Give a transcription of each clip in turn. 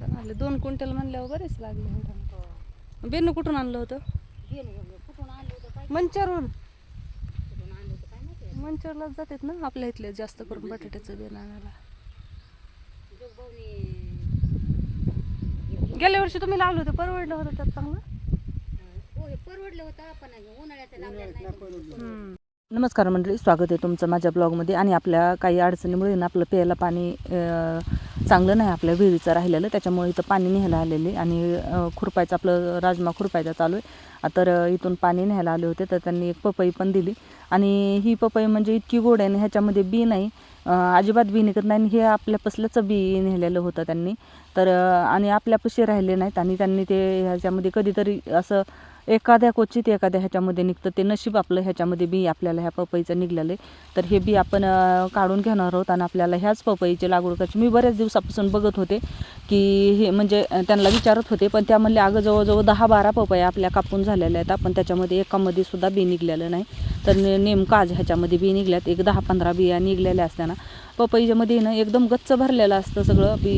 छान आले दोन क्विंटल म्हणल्यावर बरेच लागले एवढं बेन कुठून आणलं होतं? कुठून आणलं होतं काय? मंचरवरून कुठून आणलं होतं काय माहिती? मंचरलाच जातात ना आपल्या इथले जास्त करून बटाट्याचं बेन आणायला. गेल्या वर्षी तुम्ही लावलं होतं परवडलं होतं त्यात चांगलं? हो हे परवडलं होतं पण उन्हाळ्याचं. नमस्कार मंडळी स्वागत आहे तुमचं माझ्या ब्लॉगमध्ये आणि आपल्या काही अडचणीमुळे ना आपलं प्यायला पाणी चांगलं नाही आपल्या विहिरीचं राहिलेलं त्याच्यामुळे इथं पाणी न्यायला आलेले आणि खुरपायचं आपलं राजमा खुरपायचा चालू आहे. तर इथून पाणी न्यायला आले होते तर त्यांनी एक पपई पण दिली. आणि ही पपई म्हणजे इतकी गोड आहे आणि ह्याच्यामध्ये बी नाही अजिबात बी निघत नाही. आणि हे आपल्यापासलंच बी नेलेलं होतं त्यांनी. तर आणि आपल्यापाशी राहिले नाहीत आणि त्यांनी ते ह्याच्यामध्ये कधीतरी असं एखाद्या क्वचित एखाद्या ह्याच्यामध्ये निघतं. ते नशीब आपलं ह्याच्यामध्ये बी आपल्याला ह्या पपईचं निघलेलं आहे. तर हे बी आपण काढून घेणार आहोत आणि आपल्याला ह्याच पपईची लागवड करायची. मी बऱ्याच दिवसापासून बघत होते की हे म्हणजे त्यांना विचारत होते पण त्या म्हणले अगं जवळजवळ दहा बारा पपया आपल्या कापून झालेल्या आहेत. आपण त्याच्यामध्ये एकामध्ये सुद्धा बी निघलेलं नाही. तर ने- नेमकं आज ह्याच्यामध्ये बी निघल्यात. एक दहा पंधरा बिया निघलेल्या असताना पपईच्यामध्ये ना एकदम गच्च भरलेलं असतं सगळं बी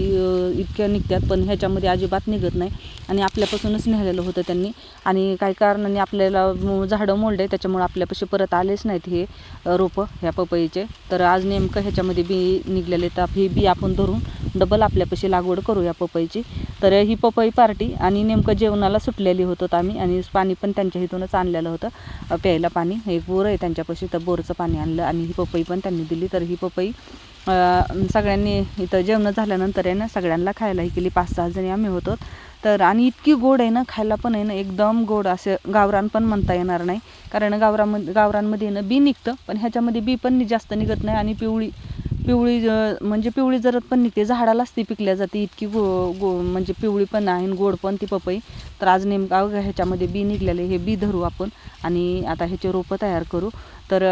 इतक्या निघतात पण ह्याच्यामध्ये अजिबात निघत नाही. आणि आपल्यापासूनच नेलेलं होतं त्यांनी. आणि काही कारणाने आपल्याला झाडं मोडले. त्याच्यामुळे आपल्यापाशी परत आलेच नाहीत हे रोपं ह्या पपईचे. तर आज नेमकं ह्याच्यामध्ये बी निघलेले तर ही बी आपण धरून डबल आपल्यापाशी लागवड करू या पपईची. तर ही पपई पार्टी आणि नेमकं जेवणाला सुटलेली होतो आम्ही आणि पाणी पण त्यांच्या इथूनच आणलेलं होतं. प्यायला पाणी. एक बोर आहे त्यांच्यापाशी तर बोरचं पाणी आणलं आणि ही पपई पण त्यांनी दिली. तर ही पपई सगळ्यांनी इथं जेवणं झाल्यानंतर आहे ना सगळ्यांना खायला ही केली. पाच सहा जणी आम्ही होतो. तर आणि इतकी गोड आहे ना खायला पण आहे ना एकदम गोड असं गावरान पण म्हणता येणार नाही. कारण गावरामध्ये गावरांमध्ये ना बी निघतं पण ह्याच्यामध्ये बी पण जास्त निघत नाही आणि पिवळी पिवळी म्हणजे पिवळी जरत पण निघते झाडालाच ती पिकल्या जाते इतकी गो गो म्हणजे पिवळी पण आहे आणि गोड पण ती पपई. तर आज नेमका ह्याच्यामध्ये बी निघलेले हे बी धरू आपण आणि आता ह्याचे रोपं तयार करू. तर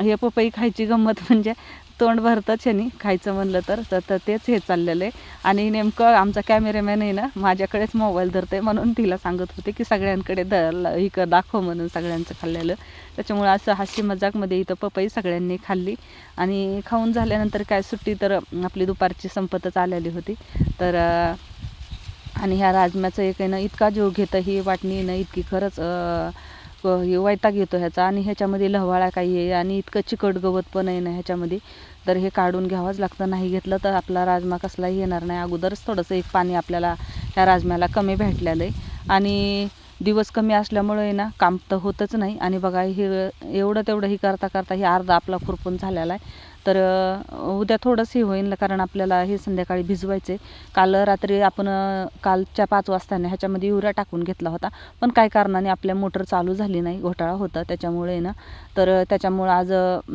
हे पपई खायची गंमत म्हणजे तोंड भरतं शनी. खायचं म्हणलं तर तर तर तेच हे चाललेलं आहे. आणि नेमकं आमचा कॅमेरामॅन आहे ना माझ्याकडेच मोबाईल धरते म्हणून तिला सांगत होते की सगळ्यांकडे द ल- दाखव म्हणून सगळ्यांचं खाल्लेलं. त्याच्यामुळं असं हास्य मजाकमध्ये इथं पपई सगळ्यांनी खाल्ली. आणि खाऊन झाल्यानंतर काय सुट्टी तर आपली दुपारची संपतच आलेली होती. तर आणि ह्या राजम्याचं एक आहे ना इतका जीव घेतं ही वाटणी ना इतकी खरंच हे वैताग येतो ह्याचा आणि ह्याच्यामध्ये लहवाळा काही आहे आणि इतकं चिकट गवत पण आहे ना ह्याच्यामध्ये. तर हे काढून घ्यावंच लागतं. नाही घेतलं तर आपला राजमा कसलाही येणार नाही. अगोदरच थोडंसं एक पाणी आपल्याला ह्या राजम्याला कमी भेटलेलं आहे. आणि दिवस कमी असल्यामुळे आहे ना काम तर होतच नाही. आणि बघा हे एवढं तेवढं ही करता करता हे अर्धा आपला खुरपून झालेला आहे. तर उद्या थोडंसं हे होईल कारण आपल्याला हे संध्याकाळी भिजवायचं आहे काल रात्री आपण कालच्या पाच वाजताने ह्याच्यामध्ये युरिया टाकून घेतला होता. पण काय कारणाने आपल्या मोटर चालू झाली नाही घोटाळा होता त्याच्यामुळे ना. तर त्याच्यामुळं आज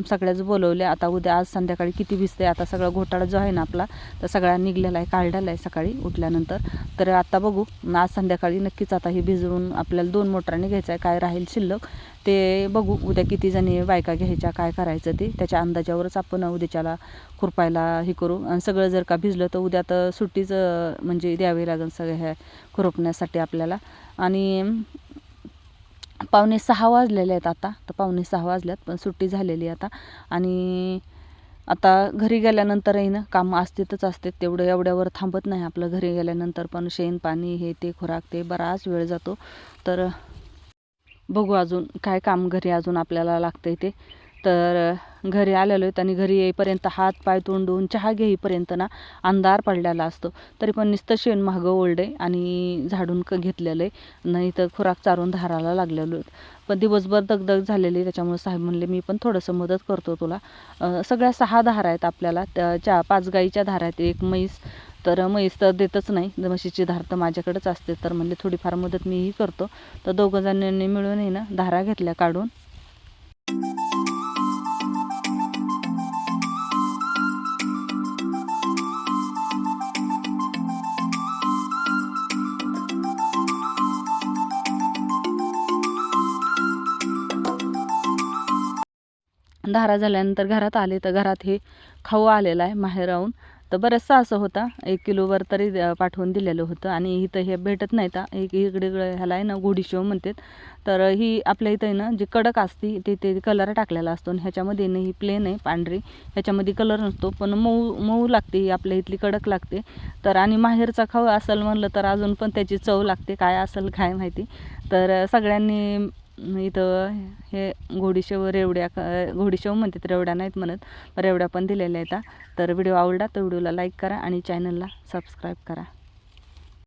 सगळ्याच बोलवले. आता उद्या आज संध्याकाळी किती भिजते आता सगळा घोटाळा जो आहे ना आपला तर सगळा निघलेला आहे काढलेला आहे सकाळी उठल्यानंतर. तर आता बघू आज संध्याकाळी नक्कीच आता हे भिजवून आपल्याला दोन मोटरांनी घ्यायचं आहे काय राहील शिल्लक. ते बघू उद्या किती जणी बायका घ्यायच्या काय करायचं ते. त्याच्या अंदाजावरच आपण उद्याच्याला खुरपायला हे करू. आणि सगळं जर का भिजलं तर उद्या तर सुट्टीच म्हणजे द्यावी लागेल सगळ्या ह्या खुरपण्यासाठी आपल्याला. आणि पावणे सहा वाजलेले आहेत आता. तर पावणे सहा वाजल्यात पण सुट्टी झालेली आहे आता. आणि आता घरी गेल्यानंतरही ना कामं असतेच असते. तेवढं एवढ्यावर थांबत नाही आपलं. घरी गेल्यानंतर पण शेण पाणी हे ते खुराक ते बराच वेळ जातो. तर बघू अजून काय काम घरी अजून आपल्याला लागतंय ते. तर घरी आलेलो आहेत आणि घरी येईपर्यंत हात पाय तोंडून चहा घेईपर्यंत ना अंधार पडलेला असतो. तरी पण नुसतं शेण महागं ओल्ड आहे आणि झाडून क घेतलेलं आहे. नाही तर खुराक चारून धाराला लागलेलो आहेत. पण दिवसभर दगदग झालेली आहे, त्याच्यामुळे साहेब म्हणले मी पण थोडंसं मदत करतो तुला. सगळ्या सहा धारा आहेत आपल्याला. त्या चा पाच गाईच्या धारा आहेत एक म्हैस तर म्हैस तर देतच नाही. जर म्हशीची धार तर माझ्याकडेच असते. तर म्हणले थोडीफार मदत मीही करतो. तर दोघं जणांनी मिळून ना धारा घेतल्या काढून. धारा झाल्यानंतर घरात आले. तर घरात हे खाऊ आलेला आहे माहेराहून तर बरंचसं असं होता. एक किलोवर तरी पाठवून दिलेलं होतं आणि इथं हे भेटत नाही तर एक इकडे ह्याला आहे ना घोडीशेव म्हणतात. तर ही आपल्या इथं आहे ना जी कडक असती ते ते कलर टाकलेला असतो आणि ह्याच्यामध्ये ना ही प्लेन आहे पांढरी. ह्याच्यामध्ये कलर नसतो पण मऊ मऊ लागते ही आपल्या इथली कडक लागते. तर आणि माहेरचा खाऊ असेल म्हणलं तर अजून पण त्याची चव लागते काय असेल काय माहिती. तर सगळ्यांनी इथं हे घोडीशेव रेवड्या घोडीशेव म्हणतात रेवड्या नाहीत म्हणत रेवड्या पण दिलेल्या आहेत तर व्हिडिओ आवडला तर व्हिडिओला लाईक करा आणि चॅनलला सबस्क्राईब करा.